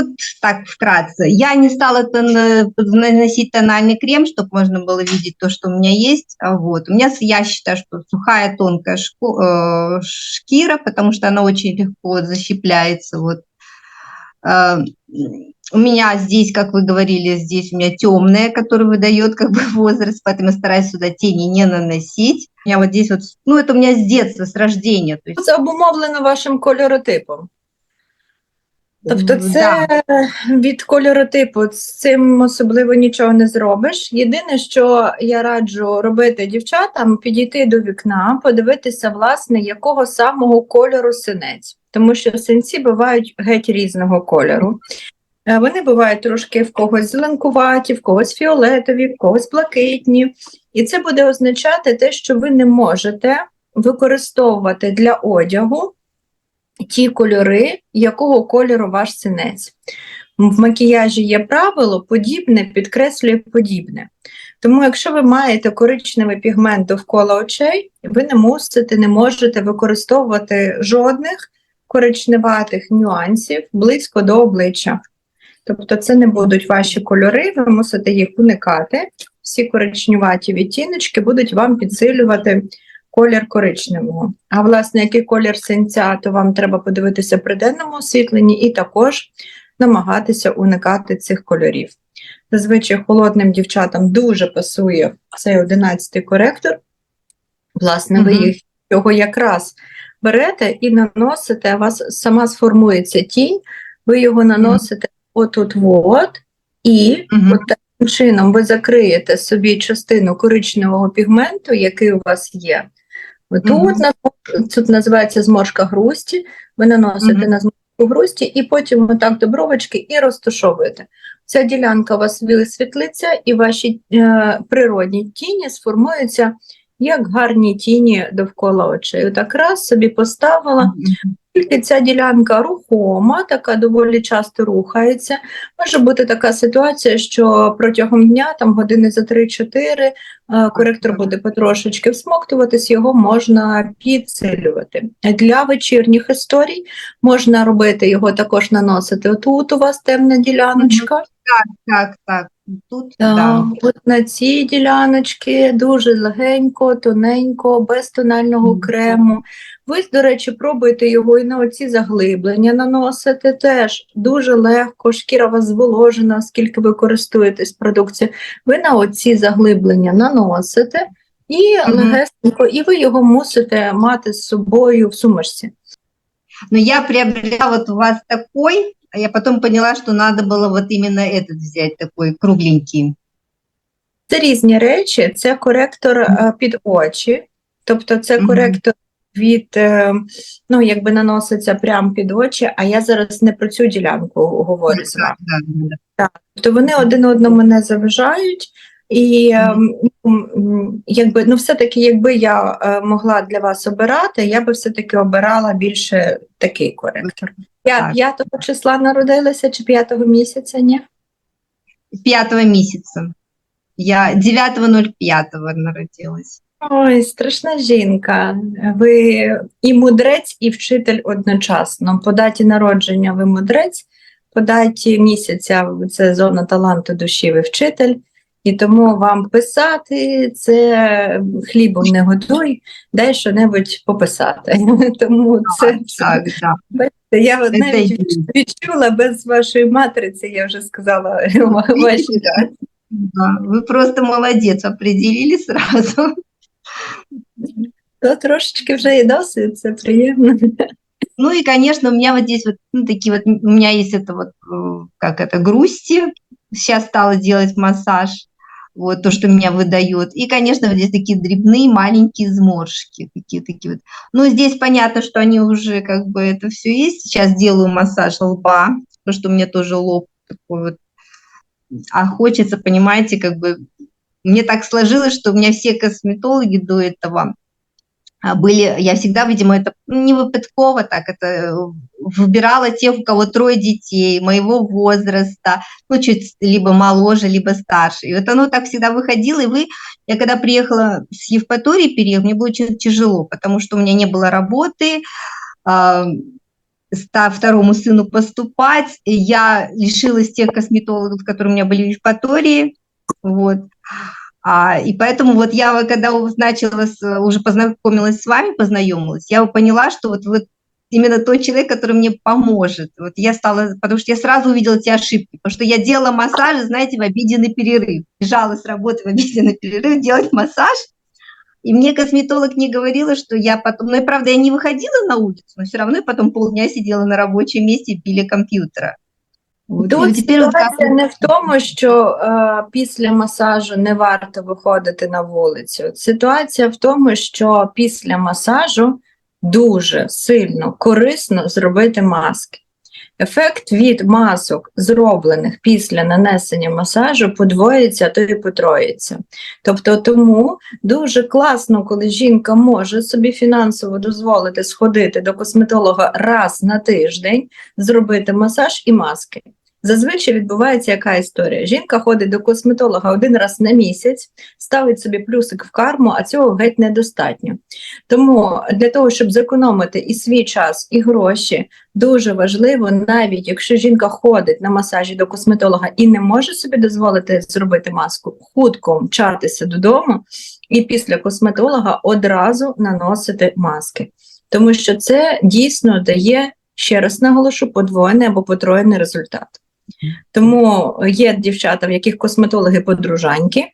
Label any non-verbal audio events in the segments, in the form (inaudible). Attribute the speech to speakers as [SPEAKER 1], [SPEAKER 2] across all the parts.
[SPEAKER 1] вот так вкратце. Я не стала наносить тональный крем, чтобы можно было видеть то, что у меня есть. А Вот. У меня, я считаю, что сухая тонкая шку- э, шкира, потому что она очень легко защипляется. Вот. Э, У меня здесь, как вы говорили, здесь у меня темная, которая выдает как бы (laughs) возраст, поэтому я стараюсь сюда тени не наносить. У меня вот здесь вот, ну это у меня с детства, с рождения. То есть,
[SPEAKER 2] Це обумовлено вашим кольоротипом. Тобто, це від кольоротипу з цим особливо нічого не зробиш. Єдине, що я раджу робити дівчатам, підійти до вікна, подивитися, власне, якого самого кольору синець, тому що синці бувають геть різного кольору. Е, Вони бувають трошки в когось зеленкуваті, в когось фіолетові, в когось блакитні. І це буде означати те, що ви не можете використовувати для одягу ті кольори, якого кольору ваш синець. В макіяжі є правило, подібне підкреслює подібне. Тому, якщо ви маєте коричневий пігмент довкола очей, ви не мусите, не можете використовувати жодних коричневатих нюансів близько до обличчя. Тобто це не будуть ваші кольори, ви мусите їх уникати. Всі коричневаті відтіночки будуть вам підсилювати колір коричневого. А власне, який колір синця, то вам треба подивитися при денному освітленні і також намагатися уникати цих кольорів. Зазвичай холодним дівчатам дуже пасує цей 11-й коректор. Власне, ви їх його якраз берете і наносите, у вас сама сформується тінь, ви його наносите отут от, і
[SPEAKER 1] Мгм.
[SPEAKER 2] от таким чином ви закриєте собі частину коричневого пігменту, який у вас є. Тут, на, тут називається зморшка грусті, ви наносите на зморшку грусті і потім отак до бровочки і розташовуєте. Ця ділянка у вас висвітлиться, і ваші е, природні тіні сформуються як гарні тіні довкола очей. Отак раз собі поставила, тільки ця ділянка рухома, така доволі часто рухається. Може бути така ситуація, що протягом дня, там години за 3-4, е, коректор буде потрошечки всмоктуватись, його можна підсилювати. Для вечірніх історій можна робити його також наносити. Отут у вас темна діляночка.
[SPEAKER 1] Так, так. Тут,
[SPEAKER 2] Так,
[SPEAKER 1] да.
[SPEAKER 2] От на ці діляночки дуже легенько, тоненько, без тонального крему. Ви, до речі, пробуйте його і на оці заглиблення наносити теж дуже легко, шкіра у вас зволожена, оскільки ви користуєтесь продукцією. Ви на оці заглиблення наносите і
[SPEAKER 1] Мгм.
[SPEAKER 2] легесенько, і ви його мусите мати з собою в сумочці.
[SPEAKER 1] Но я приобрела вот у вас такой, а я потом поняла, что надо было вот именно этот взять, такой кругленький.
[SPEAKER 2] Це різні речі, це коректор під очі, тобто це коректор від, е, ну, якби наноситься прямо під очі, а я зараз не про цю ділянку говорю з вами.
[SPEAKER 1] Да.
[SPEAKER 2] Тобто вони один одному не заважають. І е, м, м, якби ну, все-таки, якби я е, могла для вас обирати, я би все-таки обирала більше такий коректор. Я
[SPEAKER 1] Так.
[SPEAKER 2] 5 числа народилася чи 5 місяця, ні?
[SPEAKER 1] Пятого месяца. Я 9.05 народилась.
[SPEAKER 2] Ой, страшна жінка. Ви і мудрець, і вчитель одночасно. По даті народження ви мудрець, по даті місяця це зона таланту душі, ви вчитель. І тому вам писати це хлібом не готуй, дай що-небудь пописати. (laughs) Тому це, це
[SPEAKER 1] Так,
[SPEAKER 2] я от навіть відчула без вашої матриці, я вже сказала (laughs) ваші.
[SPEAKER 1] Вы просто молодец, определили сразу.
[SPEAKER 2] То трошечки вже і досить, це приємно.
[SPEAKER 1] Ну и, конечно, у меня вот здесь вот ну, такие вот, у меня есть это вот, э, как это, грусти. Сейчас стала делать массаж, вот то, что меня выдает. И, конечно, вот здесь такие дребные маленькие зморшки, такие такие вот. Ну, здесь понятно, что они уже как бы это все есть. Сейчас делаю массаж лба, потому что у меня тоже лоб такой вот. А хочется, понимаете, как бы мне так сложилось, что у меня все косметологи до этого а, были, я всегда, видимо, это не выпадково так, это э, выбирала тех, у кого трое детей, моего возраста, ну, чуть либо моложе, либо старше. И вот оно так всегда выходило, и вы, я когда приехала с Евпатории, переехала, мне было очень тяжело, потому что у меня не было работы, а, второму сыну поступать, я лишилась тех косметологов, которые у меня были в Евпатории, вот. А, и поэтому вот я, вот когда вот начала, уже познакомилась с вами, познакомилась, я поняла, что вот вы именно тот человек, который мне поможет. Вот я стала, потому что я сразу увидела эти ошибки, потому что я делала массаж, знаете, в обеденный перерыв. Бежала с работы в обеденный перерыв делать массаж, и мне косметолог не говорила, что я потом... Ну и правда, я не выходила на улицу, но все равно я потом полдня сидела на рабочем месте біля комп'ютера. От,
[SPEAKER 2] Тут
[SPEAKER 1] от
[SPEAKER 2] ситуація не в тому, що е, після масажу не варто виходити на вулицю. Ситуація в тому, що після масажу дуже сильно корисно зробити маски. Ефект від масок, зроблених після нанесення масажу, подвоїться, а то і потроїться. Тобто, тому дуже класно, коли жінка може собі фінансово дозволити сходити до косметолога раз на тиждень, зробити масаж і маски. Зазвичай відбувається яка історія? Жінка ходить до косметолога один раз на місяць, ставить собі плюсик в карму, а цього геть недостатньо. Тому для того, щоб зекономити і свій час, і гроші, дуже важливо, навіть якщо жінка ходить на масажі до косметолога і не може собі дозволити зробити маску, хутко мчатися додому і після косметолога одразу наносити маски. Тому що це дійсно дає, ще раз наголошу, подвоєний або потроєний результат. Тому є дівчата, в яких косметологи подружаньки,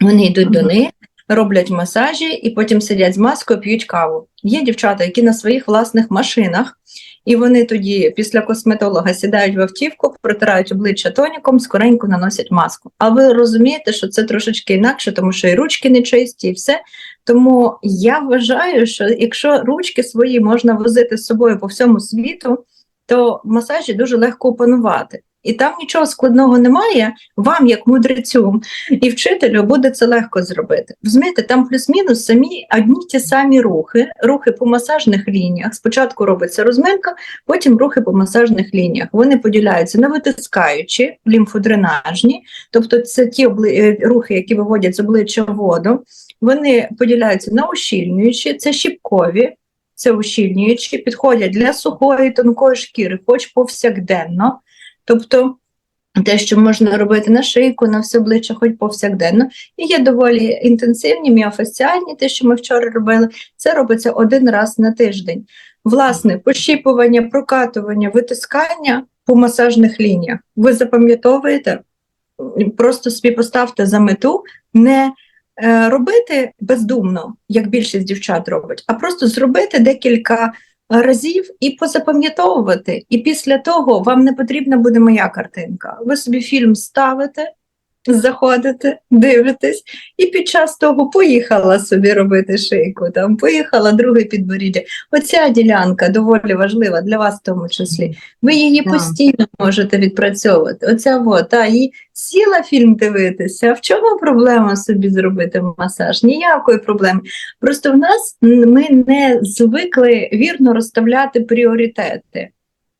[SPEAKER 2] вони йдуть до них, роблять масажі і потім сидять з маскою, п'ють каву. Є дівчата, які на своїх власних машинах, і вони тоді після косметолога сідають в автівку, протирають обличчя тоніком, скоренько наносять маску. А ви розумієте, що це трошечки інакше, тому що і ручки не чисті, і все. Тому я вважаю, що якщо ручки свої можна возити з собою по всьому світу, то масажі дуже легко опанувати. І там нічого складного немає. Вам, як мудрецю і вчителю, буде це легко зробити. Розумієте, там плюс-мінус самі одні ті самі рухи, рухи по масажних лініях. Спочатку робиться розминка, потім рухи по масажних лініях. Вони поділяються на витискаючі, лімфодренажні, тобто це ті обли... е, рухи, які виводять з обличчя воду. Вони поділяються на ущільнюючі, це щіпкові, це ущільнюючі, підходять для сухої тонкої шкіри, хоч повсякденно. Тобто те, що можна робити на шийку, на все обличчя, хоч повсякденно. І є доволі інтенсивні, міофасціальні, те, що ми вчора робили, це робиться один раз на тиждень. Власне, пощіпування, прокатування, витискання по масажних лініях. Ви запам'ятовуєте? Просто собі поставте за мету не е, робити бездумно, як більшість дівчат робить, а просто зробити декілька разів і позапам'ятовувати. І після того вам не потрібна буде моя картинка. Ви собі фільм ставите, заходите, дивитесь, і під час того поїхала собі робити шийку, там поїхала друге підборіддя. Оця ділянка доволі важлива для вас в тому числі. Ви її
[SPEAKER 1] Да.
[SPEAKER 2] постійно можете відпрацьовувати. Оця вот, та, і сіла фільм дивитися. В чому проблема собі зробити масаж? Ніякої проблеми. Просто в нас ми не звикли вірно розставляти пріоритети.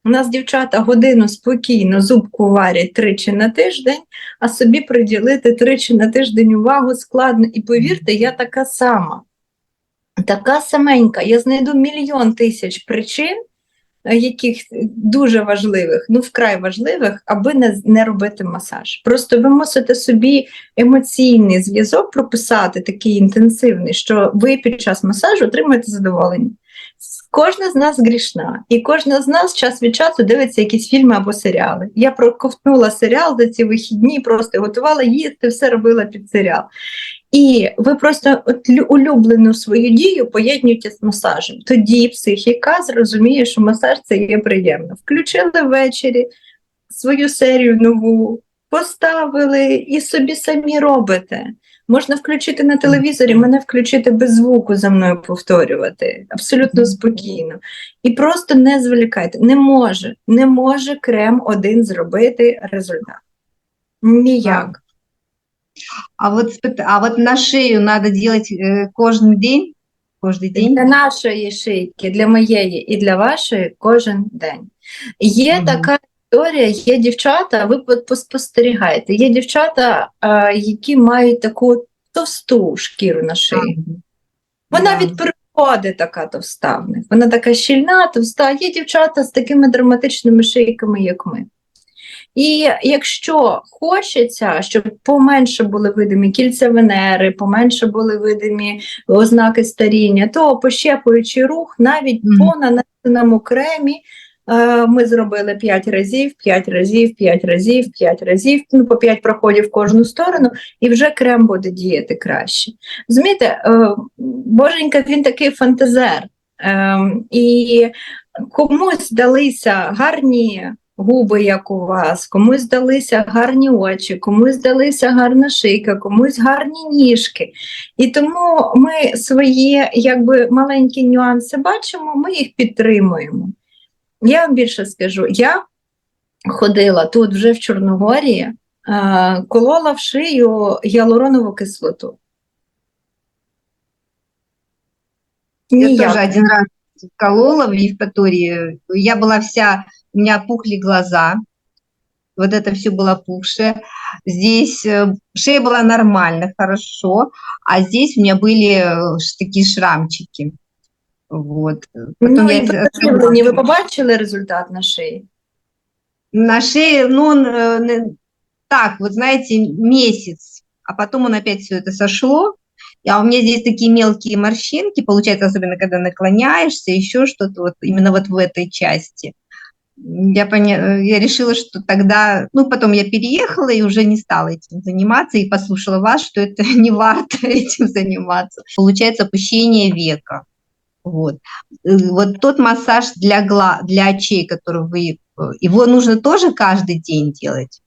[SPEAKER 2] У нас дівчата годину спокійно зубку варять тричі на тиждень, а собі приділити тричі на тиждень увагу складно. І повірте, я така сама. Така саменька. Я знайду мільйон тисяч причин, е, яких дуже важливих, ну вкрай важливих, аби не, не робити масаж. Просто ви мусите собі емоційний зв'язок прописати такий інтенсивний, що ви під час масажу отримуєте задоволення. Кожна з нас грішна, і кожна з нас час від часу дивиться якісь фільми або серіали. Я проковтнула серіал за ці вихідні, просто готувала їсти, все робила під серіал. І ви просто улюблену свою дію поєднуєте з масажем. Тоді психіка зрозуміє, що масаж це є приємно. Включили ввечері свою серію нову, поставили і собі самі робите. Можна включити на телевізорі, мене включити без звуку за мною повторювати абсолютно спокійно. І просто не зволікайте. Не може, не може крем один зробити результат. Ніяк.
[SPEAKER 1] А вот, спит- а вот на шею надо делать э, каждый день? Каждый день?
[SPEAKER 2] Для нашої шийки, для моєї і для вашої кожен день. Є
[SPEAKER 1] Мгм.
[SPEAKER 2] така історія, є дівчата, ви по- поспостерігаєте, є дівчата, а, які мають таку товсту шкіру на шиї. Вона від природи така товста в них. Вона така щільна, товста. Є дівчата з такими драматичними шийками, як ми. І якщо хочеться, щоб поменше були видимі кільця Венери, поменше були видимі ознаки старіння, то пощепуючи рух навіть
[SPEAKER 1] Мгм.
[SPEAKER 2] по нанесеному кремі. Е, Ми зробили 5 разів, 5 разів, 5 разів, 5 разів, ну по 5 проходів в кожну сторону, і вже крем буде діяти краще. Розумієте, е, боженька, він такий фантазер. Ем, І комусь далися гарні губи, як у вас, комусь здалися гарні очі, комусь здалися гарна шийка, комусь гарні ніжки. І тому ми свої якби маленькі нюанси бачимо, ми їх підтримуємо. Я вам більше скажу, я ходила тут вже в Чорногорії, е, колола в шию гіалуронову кислоту.
[SPEAKER 1] Я
[SPEAKER 2] Ніяк.
[SPEAKER 1] тоже один раз колола в Евпатории. Я была вся, у меня пухли глаза. Вот это все было пухшее. Здесь э, шея была нормально, хорошо. А здесь у меня были э, ш- такие шрамчики. Вот. Потом
[SPEAKER 2] Ну,
[SPEAKER 1] я
[SPEAKER 2] і
[SPEAKER 1] из-
[SPEAKER 2] потрібні. ви побачили результат на шиї?
[SPEAKER 1] На шее, ну, он э, на- так, вот знаете, месяц, а потом он опять все это сошло. А у меня здесь такие мелкие морщинки, получается, особенно когда наклоняешься, еще что-то вот именно вот в этой части. Я, поня... я решила, что тогда, ну, потом я переехала и уже не стала этим заниматься, и послушала вас, что это (laughs) не варто этим заниматься. Получается опущение века. Вот. Э, Вот тот массаж для, гла... для очей, который вы... э, Его нужно тоже каждый день делать?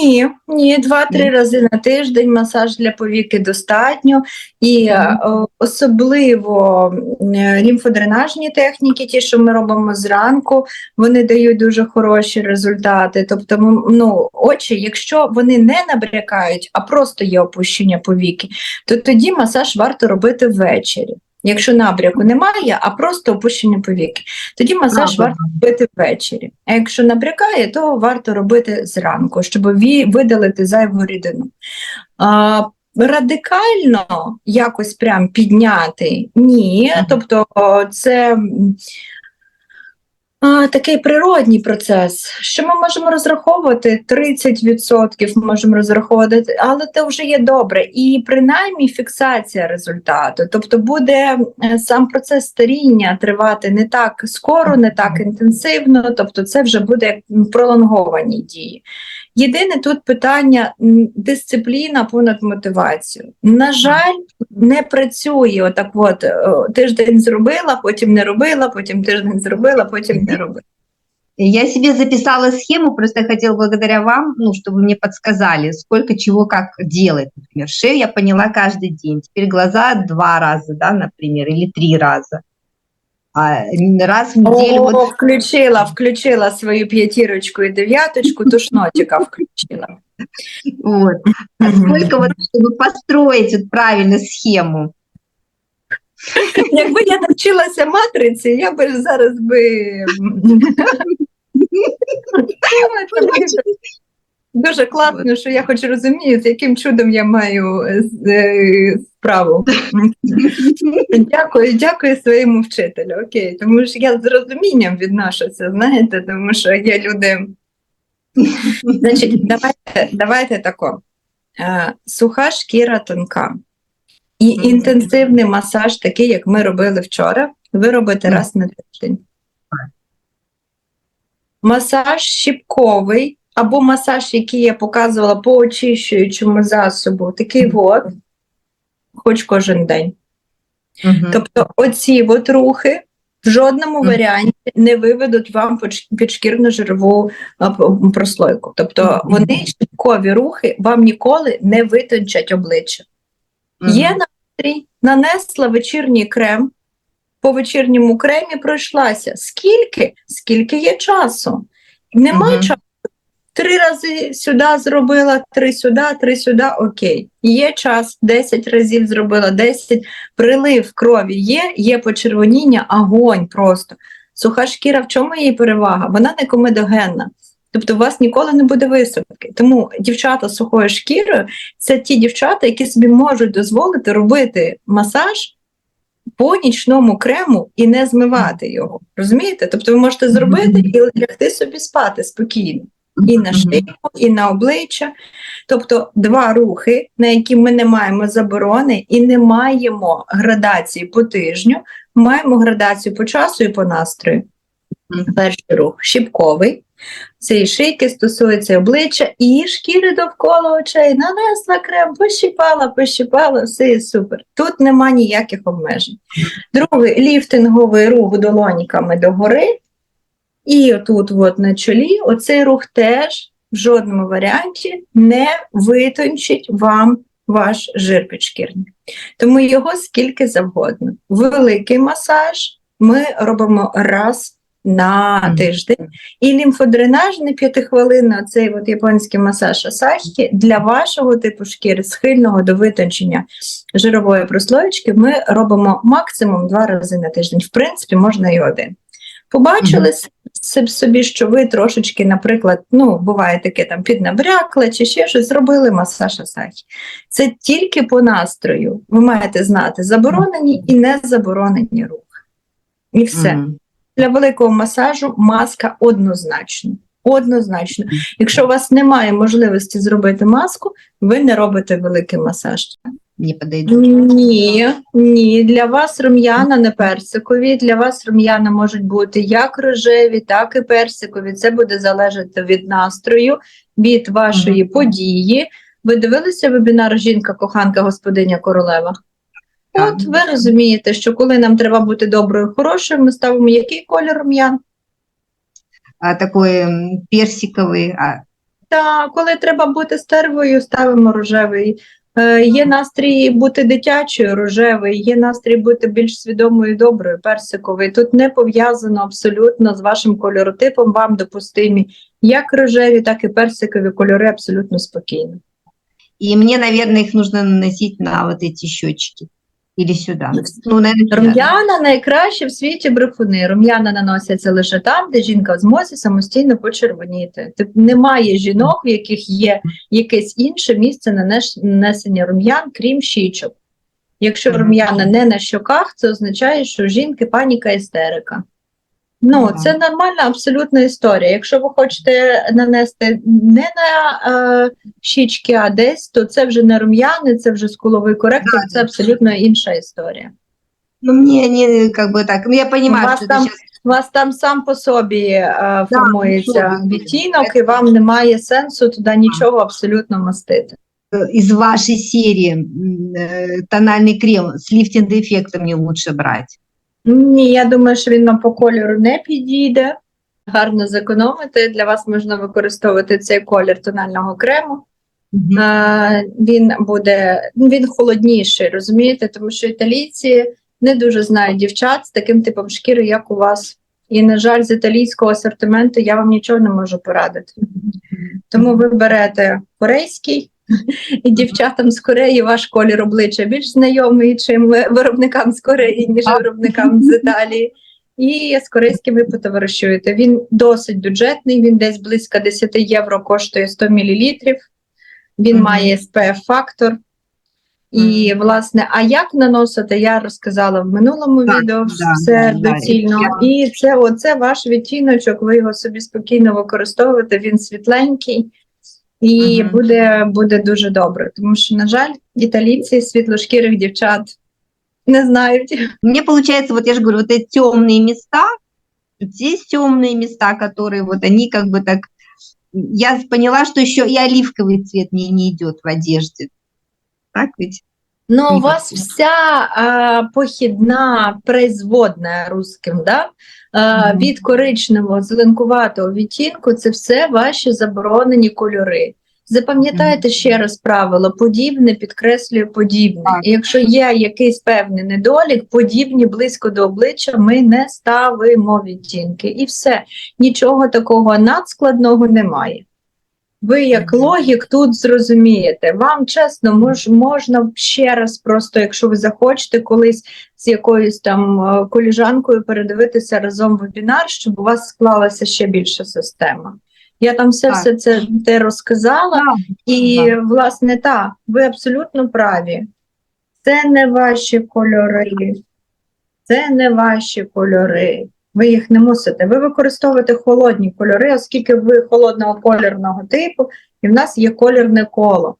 [SPEAKER 2] Ні, ні, два-три
[SPEAKER 1] Ні.
[SPEAKER 2] рази на тиждень масаж для повіки достатньо, і е, особливо е, лімфодренажні техніки, ті, що ми робимо зранку, вони дають дуже хороші результати. Тобто, м, ну, очі, якщо вони не набрякають, а просто є опущення повіки, то тоді масаж варто робити ввечері. Якщо набряку немає, а просто опущення повіки, тоді масаж
[SPEAKER 1] а,
[SPEAKER 2] варто робити ввечері. А якщо набрякає, то варто робити зранку, щоб видалити зайву рідину. А, радикально якось прям підняти ні. Тобто це а, такий природній процес, що ми можемо розраховувати 30% можемо розраховувати, але це вже є добре. І принаймні фіксація результату. Тобто буде е, сам процес старіння тривати не так скоро, не так інтенсивно, тобто це вже буде як пролонговані дії. Єдине тут питання м, дисципліна понад мотивацію. На жаль, не працює отак. От е, тиждень зробила, потім не робила, потім тиждень зробила, потім не робила.
[SPEAKER 1] Я себе записала схему, просто я хотела благодаря вам, ну, чтобы вы мне подсказали, сколько чего как делать. Например, шею я поняла каждый день, теперь глаза два раза, да, например, или три раза. А н- раз в неделю
[SPEAKER 2] О,
[SPEAKER 1] вот
[SPEAKER 2] включила, включила свою п'ятірочку і дев'яточку, тушнотика включила.
[SPEAKER 1] Вот. А
[SPEAKER 2] Мгм.
[SPEAKER 1] сколько вот, чтобы построить вот правильно схему?
[SPEAKER 2] Якби я навчилася матриці, я би зараз би (laughs) дуже класно, що я хоч розумію, з яким чудом я маю е, е, справу. (laughs) Дякую, дякую своєму вчителю. Окей, тому що я з розумінням відношуся, знаєте, тому що є люди. Значить, давайте, давайте тако. Е, суха шкіра тонка. І інтенсивний масаж, такий, як ми робили вчора, ви робите раз на тиждень. Масаж щіпковий, або масаж, який я показувала по очищуючому засобу, такий от, хоч кожен день.
[SPEAKER 1] Мгм.
[SPEAKER 2] Тобто оці от рухи в жодному
[SPEAKER 1] Мгм.
[SPEAKER 2] варіанті не виведуть вам підшкірну жирову прослойку. Тобто вони щіпкові рухи вам ніколи не витончать обличчя. Є настрій, нанесла вечірній крем, по вечірньому кремі пройшлася. Скільки? Скільки є часу? Немає
[SPEAKER 1] Мгм.
[SPEAKER 2] часу. Три рази сюди зробила, три сюди, три сюди, окей. Є час, 10 разів зробила, 10, прилив крові є, є почервоніння, огонь просто. Суха шкіра, в чому її перевага? Вона не комедогенна. Тобто у вас ніколи не буде висадки. Тому дівчата з сухою шкірою це ті дівчата, які собі можуть дозволити робити масаж по нічному крему і не змивати його. Розумієте? Тобто ви можете зробити і лягти собі спати спокійно. І на шию, і на обличчя. Тобто два рухи, на які ми не маємо заборони і не маємо градації по тижню, маємо градацію по часу і по настрою. Перший рух щіпковий. Цієї шийки стосується обличчя і шкіри довкола очей. Нанесла крем, пощипала, пощипала, все є супер. Тут нема ніяких обмежень. Другий ліфтинговий рух долоньками догори. І отут, от на чолі, оцей рух теж в жодному варіанті не витончить вам ваш жир підшкірний. Тому його скільки завгодно. Великий масаж ми робимо раз на тиждень. І лімфодренажний п'ятихвилинний, цей от японський масаж асахі для вашого типу шкіри, схильного до витончення жирової прослоєчки, ми робимо максимум два рази на тиждень. В принципі, можна і один. Побачили с- собі, що ви трошечки, наприклад, ну, буває таке там піднабрякли чи ще щось, зробили масаж асахі. Це тільки по настрою. Ви маєте знати заборонені і не заборонені рухи. І все.
[SPEAKER 1] Мгм.
[SPEAKER 2] Для великого масажу маска однозначно. Однозначно. Якщо у вас немає можливості зробити маску, ви не робите великий масаж.
[SPEAKER 1] Не подойду.
[SPEAKER 2] Ні, ні, для вас рум'яна не персикові. Для вас рум'яна можуть бути як рожеві, так і персикові. Це буде залежати від настрою, від вашої
[SPEAKER 1] Мгм.
[SPEAKER 2] події. Ви дивилися вебінар Жінка, коханка, господиня королева?
[SPEAKER 1] Так.
[SPEAKER 2] От ви розумієте, що коли нам треба бути доброю, хорошою, ми ставимо який колір рум'ян?
[SPEAKER 1] А, такой м. А,
[SPEAKER 2] Та коли треба бути стервою, ставимо рожевий. Е, є настрій бути дитячою, рожевий, є настрій бути більш свідомою, і доброю, персиковий. Тут не пов'язано абсолютно з вашим кольоротипом, вам допустимі як рожеві, так і персикові кольори абсолютно спокійно.
[SPEAKER 1] І мені, наверное, їх нужно наносити на вот эти. Или сюди. Ну, не сюда.
[SPEAKER 2] Рум'яна найкраще в світі брехуни. Рум'яна наносяться лише там, де жінка зможе змозі самостійно почервоніти. Тип, немає жінок, в яких є якесь інше місце нанесення рум'ян, крім щічок. Якщо рум'яна не на щоках, це означає, що у жінки паніка істерика. Ну,
[SPEAKER 1] Ага.
[SPEAKER 2] це нормальна абсолютна історія. Якщо ви хочете нанести не на е, щічки, а десь, то це вже не рум'яни, це вже скуловий коректор, це абсолютно інша історія.
[SPEAKER 1] Ну, мне не как бы так. Ну, я понимаю,
[SPEAKER 2] У вас
[SPEAKER 1] что это
[SPEAKER 2] там
[SPEAKER 1] сейчас
[SPEAKER 2] У вас там сам по собі е, формується
[SPEAKER 1] по собі.
[SPEAKER 2] відтінок, і вам немає сенсу туди нічого абсолютно мастити.
[SPEAKER 1] из вашей серии м, э, тональный крем с лифтинг-эффектом не лучше брать.
[SPEAKER 2] Ні, я думаю, що він вам по кольору не підійде. Гарно зекономити. Для вас можна використовувати цей колір тонального крему.
[SPEAKER 1] Мгм.
[SPEAKER 2] Е, він буде ну, він холодніший, розумієте, тому що італійці не дуже знають дівчат з таким типом шкіри, як у вас. І, на жаль, з італійського асортименту я вам нічого не можу порадити. Тому ви берете корейський, дівчатам з Кореї ваш колір обличчя більш знайомий, чим виробникам з Кореї, ніж виробникам з Італії. І з корейським ви потоваришуєте. Він досить бюджетний, він десь близько 10 євро коштує 100 мл. Він
[SPEAKER 1] Мгм.
[SPEAKER 2] має SPF-фактор. І, власне, а як наносити, я розказала в минулому
[SPEAKER 1] Так,
[SPEAKER 2] відео
[SPEAKER 1] да,
[SPEAKER 2] все
[SPEAKER 1] да,
[SPEAKER 2] доцільно.
[SPEAKER 1] я-
[SPEAKER 2] І це оце ваш відтіночок, ви його собі спокійно використовуєте, він світленький і
[SPEAKER 1] Мгм.
[SPEAKER 2] буде, буде дуже добре. Тому що, на жаль, італійці світлошкірих дівчат не знають.
[SPEAKER 1] Мне получается, вот я же говорю, вот эти темные места, вот здесь темные места, которые вот они как бы так... Я поняла, что еще и оливковый цвет мне не идет в одежде. Так ведь?
[SPEAKER 2] Ну, у вас вся а, похідна производна русським, да? а, від коричневого зеленкуватого відтінку, це все ваші заборонені кольори. Запам'ятайте ще раз правило: подібне підкреслює подібне. І якщо є якийсь певний недолік, подібні близько до обличчя ми не ставимо відтінки. І все. Нічого такого надскладного немає. Ви, як логік, тут зрозумієте. Вам чесно, мож, можна ще раз, просто, якщо ви захочете колись з якоюсь там е, коліжанкою передивитися разом вебінар, щоб у вас склалася ще більша система. Я там все,
[SPEAKER 1] Так.
[SPEAKER 2] все це те розказала, і
[SPEAKER 1] Так.
[SPEAKER 2] власне так, ви абсолютно праві. Це не ваші кольори. Це не ваші кольори. Ви їх не мусите. Ви використовуєте холодні кольори, оскільки ви холодного кольорного типу, і в нас є кольорне коло.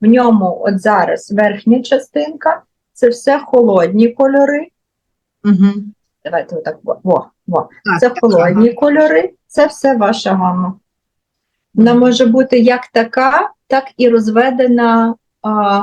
[SPEAKER 2] В ньому от зараз верхня частинка це все холодні кольори.
[SPEAKER 1] Угу.
[SPEAKER 2] Давайте отак. Во, во.
[SPEAKER 1] Так,
[SPEAKER 2] Це
[SPEAKER 1] так,
[SPEAKER 2] холодні кольори, це все ваша гама. Вона може бути як така, так і розведена а,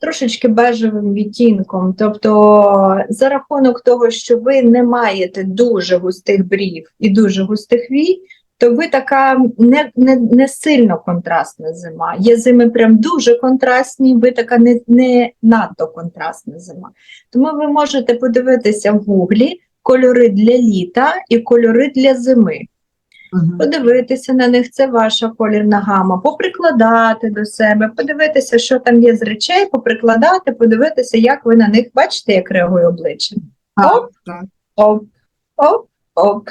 [SPEAKER 2] трошечки бежевим відтінком. Тобто, за рахунок того, що ви не маєте дуже густих брів і дуже густих вій, то ви така не, не, не сильно контрастна зима. Є зими прям дуже контрастні, ви така не, не надто контрастна зима. Тому ви можете подивитися в гуглі кольори для літа і кольори для зими.
[SPEAKER 1] Мгм.
[SPEAKER 2] Подивитися на них, це ваша колірна гама, поприкладати до себе, подивитися, що там є з речей, поприкладати, подивитися, як ви на них бачите, як реагує обличчя.
[SPEAKER 1] Так.
[SPEAKER 2] Оп, оп, оп.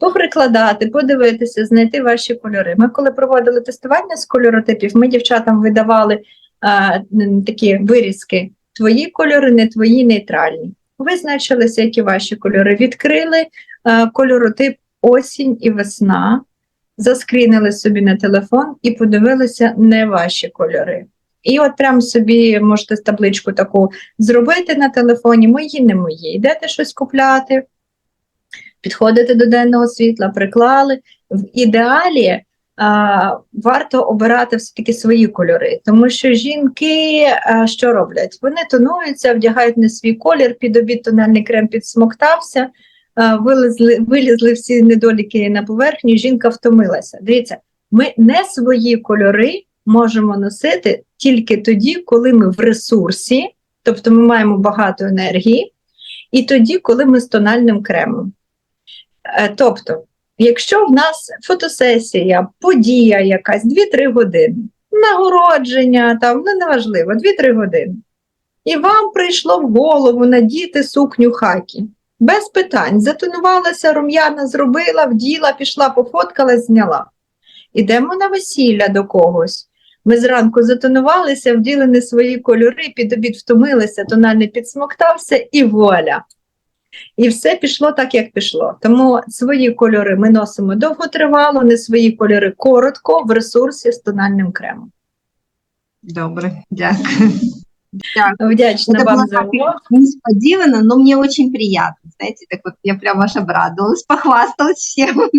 [SPEAKER 2] Поприкладати, подивитися, знайти ваші кольори. Ми, коли проводили тестування з кольоротипів, ми дівчатам видавали а, такі вирізки: твої кольори, не твої, нейтральні. Визначилися, які ваші кольори. Відкрили а, кольоротип осінь і весна, заскрінили собі на телефон і подивилися не ваші кольори. І от прям собі можете табличку таку зробити на телефоні, мої, не мої. Йдете щось купляти, підходите до денного світла, приклали. В ідеалі а, варто обирати все-таки свої кольори, тому що жінки а, що роблять? Вони тонуються, вдягають не свій колір, під обід тональний крем підсмоктався, вилізли, вилізли всі недоліки на поверхню, жінка втомилася. Дивіться, ми не свої кольори можемо носити тільки тоді, коли ми в ресурсі, тобто ми маємо багато енергії, і тоді, коли ми з тональним кремом. Е, Тобто, якщо в нас фотосесія, подія якась 2-3 години, нагородження, там, ну неважливо, 2-3 години, і вам прийшло в голову надіти сукню хакі. Без питань, затонувалася, рум'яна зробила, вділа, пішла, пофоткалась, зняла. Ідемо на весілля до когось. Ми зранку затонувалися, вділи не свої кольори, під обід втомилися, тональний підсмоктався і вуаля. І все пішло так, як пішло. Тому свої кольори ми носимо довготривало, не свої кольори коротко в ресурсі з тональним кремом.
[SPEAKER 1] Добре, дякую.
[SPEAKER 2] Вдячна
[SPEAKER 1] Это
[SPEAKER 2] вам
[SPEAKER 1] было
[SPEAKER 2] за увагу.
[SPEAKER 1] несподівано, но мне очень приятно. Знаете, так вот я прям аж обрадовалась, похвасталась всем.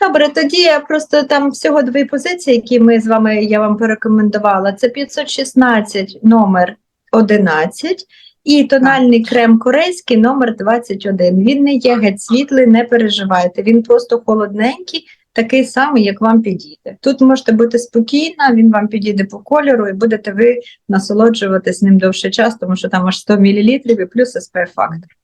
[SPEAKER 2] Добре, тоді я просто там всього дві позиції, які ми з вами я вам порекомендувала. Це 516 номер 11 і тональний крем корейський номер 21. Він не є геть світлий, не переживайте. Він просто холодненький, такий самий, як вам підійде. Тут можете бути спокійна, він вам підійде по кольору, і будете ви насолоджуватись ним довше час, тому що там аж 100 мл і плюс SPF фактор.